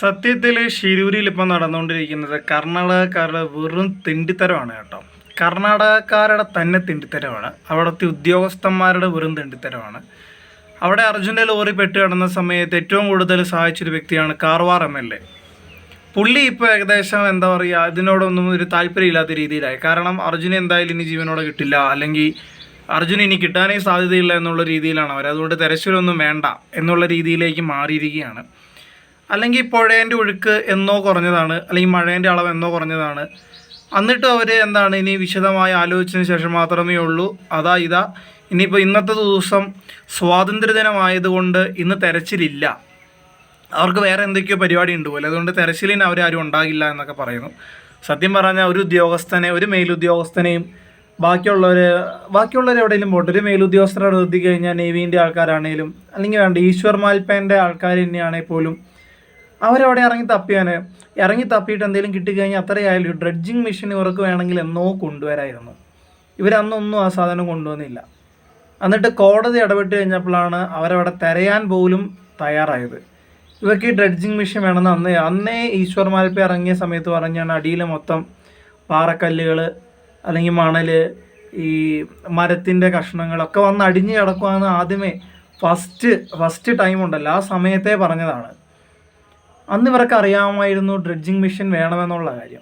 സത്യത്തിൽ ഷിരൂരിൽ ഇപ്പം നടന്നുകൊണ്ടിരിക്കുന്നത് കർണാടകക്കാരുടെ വെറും തിണ്ടിത്തരമാണ് കേട്ടോ. കർണാടകക്കാരുടെ തന്നെ തിണ്ടിത്തരമാണ്. അവിടുത്തെ ഉദ്യോഗസ്ഥന്മാരുടെ വെറും തിണ്ടിത്തരമാണ്. അവിടെ അർജുന്റെ ലോറി പെട്ട് കിടന്ന സമയത്ത് ഏറ്റവും കൂടുതൽ സഹായിച്ചൊരു വ്യക്തിയാണ് കാർവാർ എം എൽ എ. പുള്ളി ഇപ്പോൾ ഏകദേശം എന്താ പറയുക ഇതിനോടൊന്നും ഒരു താല്പര്യമില്ലാത്ത രീതിയിലായി. കാരണം അർജുന എന്തായാലും ഇനി ജീവനോടെ കിട്ടില്ല. അല്ലെങ്കിൽ അർജുന ഇനി കിട്ടാനേ സാധ്യതയില്ല എന്നുള്ള രീതിയിലാണ് അവർ അതുകൊണ്ട് തെരച്ചിലൊന്നും വേണ്ട എന്നുള്ള രീതിയിലേക്ക് മാറിയിരിക്കുകയാണ്. അല്ലെങ്കിൽ പുഴേന്റെ ഒഴുക്ക് എന്നോ കുറഞ്ഞതാണ് അല്ലെങ്കിൽ മഴേന്റെ അളവ് എന്നോ കുറഞ്ഞതാണ്. എന്നിട്ട് അവർ എന്താണ് ഇനി വിശദമായി ആലോചിച്ചതിന് ശേഷം മാത്രമേ ഉള്ളൂ. അതാ ഇതാ. ഇനിയിപ്പോൾ ഇന്നത്തെ ദിവസം സ്വാതന്ത്ര്യദിനമായതുകൊണ്ട് ഇന്ന് തെരച്ചിലില്ല. അവർക്ക് വേറെ എന്തൊക്കെയോ പരിപാടി ഉണ്ട് അതുകൊണ്ട് തെരച്ചിലിന് അവരാരും ഉണ്ടാകില്ല എന്നൊക്കെ പറയുന്നു. സത്യം പറഞ്ഞാൽ ഒരു ഉദ്യോഗസ്ഥനെ ഒരു മേലുദ്യോഗസ്ഥനെയും ബാക്കിയുള്ളവർ ബാക്കിയുള്ളവർ എവിടെയെങ്കിലും പോട്ടെ. ഒരു മേലുദ്യോഗസ്ഥരോട് എത്തി കഴിഞ്ഞാൽ നേവീന്റെ ആൾക്കാരാണേലും അല്ലെങ്കിൽ വേണ്ട ഈശ്വർ മാൽപ്പേന്റെ ആൾക്കാർ തന്നെയാണെങ്കിൽ പോലും അവരവിടെ ഇറങ്ങി തപ്പിയാന് ഇറങ്ങി തപ്പിയിട്ട് എന്തെങ്കിലും കിട്ടിക്കഴിഞ്ഞാൽ അത്രയായാലും ഡ്രഡ്ജിങ് മെഷീൻ ഇവർക്ക് വേണമെങ്കിൽ എന്നോ കൊണ്ടുവരായിരുന്നു. ഇവരന്നൊന്നും ആ സാധനം കൊണ്ടുവന്നില്ല. എന്നിട്ട് കോടതി ഇടപെട്ട് കഴിഞ്ഞപ്പോഴാണ് അവരവിടെ തിരയാൻ പോലും തയ്യാറായത്. ഇവർക്ക് ഈ ഡ്രഡ്ജിങ് മെഷീൻ വേണമെന്ന് അന്ന് അന്നേ ഈശ്വർ മാൽപ്പ ഇറങ്ങിയ സമയത്ത് പറഞ്ഞാണ് അടിയിൽ മൊത്തം പാറക്കല്ലുകൾ അല്ലെങ്കിൽ മണൽ ഈ മരത്തിന്റെ കഷ്ണങ്ങളൊക്കെ വന്ന് അടിഞ്ഞ് കിടക്കുവാന്ന് ആദ്യമേ ഫസ്റ്റ് ഫസ്റ്റ് ടൈം ഉണ്ടല്ലോ. ആ സമയത്തെ പറഞ്ഞതാണ്. അന്ന് ഇവർക്ക് അറിയാമായിരുന്നു ഡ്രഡ്ജിങ് മെഷീൻ വേണമെന്നുള്ള കാര്യം.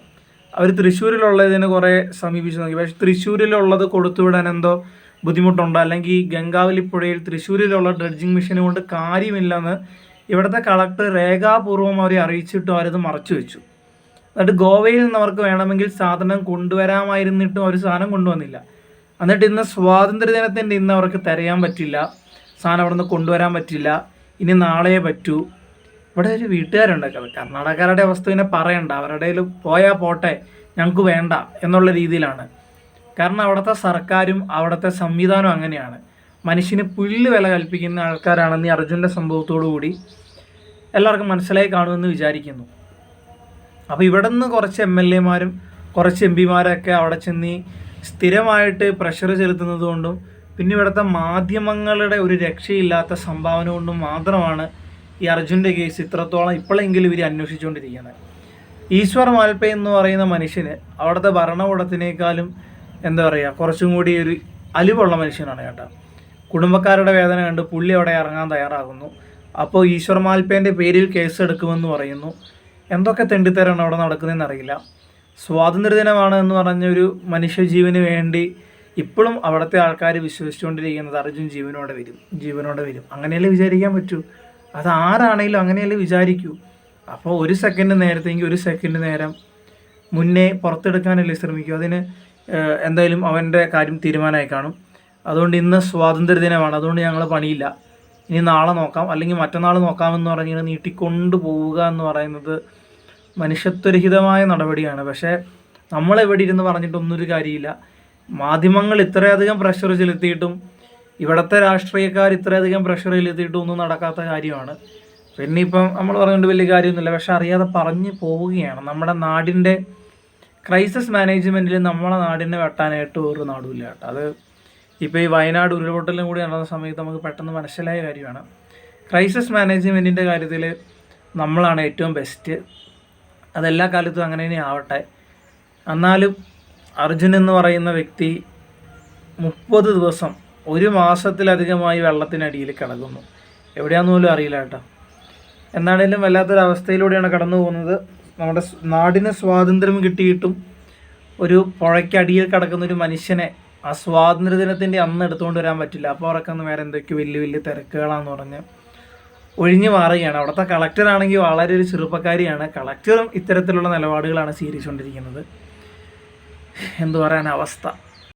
അവർ തൃശ്ശൂരിലുള്ളതിന് കുറേ സമീപിച്ച് നോക്കി. പക്ഷേ തൃശ്ശൂരിലുള്ളത് കൊടുത്തുവിടാൻ എന്തോ ബുദ്ധിമുട്ടുണ്ട്? അല്ലെങ്കിൽ ഗംഗാവലി പുഴയിൽ തൃശ്ശൂരിലുള്ള ഡ്രഡ്ജിങ് മെഷീൻ കൊണ്ട് കാര്യമില്ലെന്ന് ഇവിടുത്തെ കളക്ടർ രേഖാപൂർവം അവരെ അറിയിച്ചിട്ടും അവരത് മറച്ചു വെച്ചു. എന്നിട്ട് ഗോവയിൽ നിന്ന് അവർക്ക് വേണമെങ്കിൽ സാധനം കൊണ്ടുവരാമായിരുന്നിട്ടും അവർ സാധനം കൊണ്ടുവന്നില്ല. എന്നിട്ട് ഇന്ന് സ്വാതന്ത്ര്യദിനത്തിന്റെ ഇന്ന് അവർക്ക് തിരയാൻ പറ്റില്ല. സാധനം അവിടെ നിന്ന് കൊണ്ടുവരാൻ പറ്റില്ല. ഇനി നാളെ പറ്റൂ. ഇവിടെ ഒരു വീട്ടുകാരുണ്ട് കർണാടകക്കാരുടെ അവസ്ഥ പറയണ്ട. അവരുടെ പോയാൽ പോട്ടെ ഞങ്ങൾക്ക് വേണ്ട എന്നുള്ള രീതിയിലാണ്. കാരണം അവിടുത്തെ സർക്കാരും അവിടുത്തെ സംവിധാനവും അങ്ങനെയാണ്. മനുഷ്യന് പുല്ല് വില കൽപ്പിക്കുന്ന ആൾക്കാരാണെന്ന് ഈ അർജുന്റെ സംഭവത്തോടു കൂടി എല്ലാവർക്കും മനസ്സിലായി കാണുമെന്ന് വിചാരിക്കുന്നു. അപ്പോൾ ഇവിടെ നിന്ന് കുറച്ച് എം എൽ എമാരും കുറച്ച് എം പിമാരൊക്കെ അവിടെ ചെന്ന് സ്ഥിരമായിട്ട് പ്രഷർ ചെലുത്തുന്നത് കൊണ്ടും പിന്നെ ഇവിടുത്തെ മാധ്യമങ്ങളുടെ ഒരു രക്ഷയില്ലാത്ത സംഭാവന കൊണ്ടും മാത്രമാണ് ഈ അർജുന്റെ കേസ് ഇത്രത്തോളം ഇപ്പോഴെങ്കിലും ഇവർ അന്വേഷിച്ചുകൊണ്ടിരിക്കുന്നത് ഈശ്വർ മാൽപ്പ എന്ന് പറയുന്ന മനുഷ്യന് അവിടുത്തെ ഭരണകൂടത്തിനേക്കാളും എന്താ പറയുക കുറച്ചും കൂടി ഒരു അലിവുള്ള മനുഷ്യനാണ് കേട്ടോ. കുടുംബക്കാരുടെ വേദന കണ്ട് പുള്ളി അവിടെ ഇറങ്ങാൻ തയ്യാറാകുന്നു. അപ്പോൾ ഈശ്വർ മാൽപ്പേന്റെ പേരിൽ കേസ് എടുക്കുമെന്ന് പറയുന്നു. എന്തൊക്കെ തെണ്ടിത്തരാണ് അവിടെ നടക്കുന്നതെന്ന് അറിയില്ല. സ്വാതന്ത്ര്യദിനമാണ് എന്ന് പറഞ്ഞൊരു മനുഷ്യജീവന് വേണ്ടി ഇപ്പോഴും അവിടുത്തെ ആൾക്കാർ വിശ്വസിച്ചുകൊണ്ടിരിക്കുന്നത് അർജുൻ ജീവനോടെ വരും ജീവനോടെ വരും. അങ്ങനെയല്ലേ വിചാരിക്കാൻ പറ്റൂ? അത് ആരാണെങ്കിലും അങ്ങനെയല്ലേ വിചാരിക്കൂ. അപ്പോൾ ഒരു സെക്കൻഡ് നേരത്തെങ്കിൽ ഒരു സെക്കൻഡ് നേരം മുന്നേ പുറത്തെടുക്കാനല്ലേ ശ്രമിക്കൂ. അതിന് എന്തായാലും അവന്റെ കാര്യം തീരുമാനമായി കാണും. അതുകൊണ്ട് ഇന്ന് സ്വാതന്ത്ര്യ ദിനമാണ്. അതുകൊണ്ട് ഞങ്ങൾ പണിയില്ല. ഇനി നാളെ നോക്കാം. അല്ലെങ്കിൽ മറ്റന്നാൾ നോക്കാമെന്ന് പറഞ്ഞാൽ നീട്ടിക്കൊണ്ട് പോവുക എന്ന് പറയുന്നത് മനുഷ്യത്വരഹിതമായ നടപടിയാണ്. പക്ഷേ നമ്മളെവിടെ ഇരുന്ന് പറഞ്ഞിട്ടൊന്നും ഒരു കാര്യമില്ല. മാധ്യമങ്ങൾ ഇത്രയധികം പ്രഷർ ചെലുത്തിയിട്ടും ഇവിടുത്തെ രാഷ്ട്രീയക്കാർ ഇത്രയധികം പ്രഷറിൽ എത്തിയിട്ട് ഒന്നും നടക്കാത്ത കാര്യമാണ്. പിന്നെ ഇപ്പം നമ്മൾ പറഞ്ഞുകൊണ്ട് വലിയ കാര്യമൊന്നുമില്ല. പക്ഷെ അറിയാതെ പറഞ്ഞു പോവുകയാണ്. നമ്മുടെ നാടിന്റെ ക്രൈസിസ് മാനേജ്മെന്റിൽ നമ്മളെ നാടിനെ വെട്ടാനായിട്ട് ഒരു നാടുമില്ല കേട്ടോ. അത് ഇപ്പോൾ ഈ വയനാട് ഉരുൾപൊട്ടലും കൂടി നടന്ന സമയത്ത് നമുക്ക് പെട്ടെന്ന് മനസ്സിലായ കാര്യമാണ്. ക്രൈസിസ് മാനേജ്മെന്റിന്റെ കാര്യത്തിൽ നമ്മളാണ് ഏറ്റവും ബെസ്റ്റ് അതെല്ലാ കാലത്തും അങ്ങനെ തന്നെ ആവട്ടെ. എന്നാലും അർജുൻ എന്ന് പറയുന്ന വ്യക്തി മുപ്പത് ദിവസം ഒരു മാസത്തിലധികമായി വെള്ളത്തിനടിയിൽ കിടക്കുന്നു. എവിടെയാണെന്ന് പോലും അറിയില്ല കേട്ടോ. എന്നാണേലും വല്ലാത്തൊരവസ്ഥയിലൂടെയാണ് കടന്നു പോകുന്നത്. നമ്മുടെ നാടിന് സ്വാതന്ത്ര്യം കിട്ടിയിട്ടും ഒരു പുഴയ്ക്കടിയിൽ കിടക്കുന്ന ഒരു മനുഷ്യനെ ആ സ്വാതന്ത്ര്യ ദിനത്തിന്റെ അന്ന് എടുത്തുകൊണ്ട് വരാൻ പറ്റില്ല. അപ്പോൾ അവർക്കൊന്ന് വേറെ എന്തൊക്കെയോ വലിയ വലിയ തിരക്കുകളാന്ന് പറഞ്ഞ് ഒഴിഞ്ഞു മാറുകയാണ്. അവിടുത്തെ കളക്ടറാണെങ്കിൽ വളരെ ഒരു ചെറുപ്പക്കാരിയാണ്. കളക്ടറും ഇത്തരത്തിലുള്ള നിലപാടുകളാണ് സ്വീകരിച്ചുകൊണ്ടിരിക്കുന്നത്. എന്തു പറയാൻ അവസ്ഥ.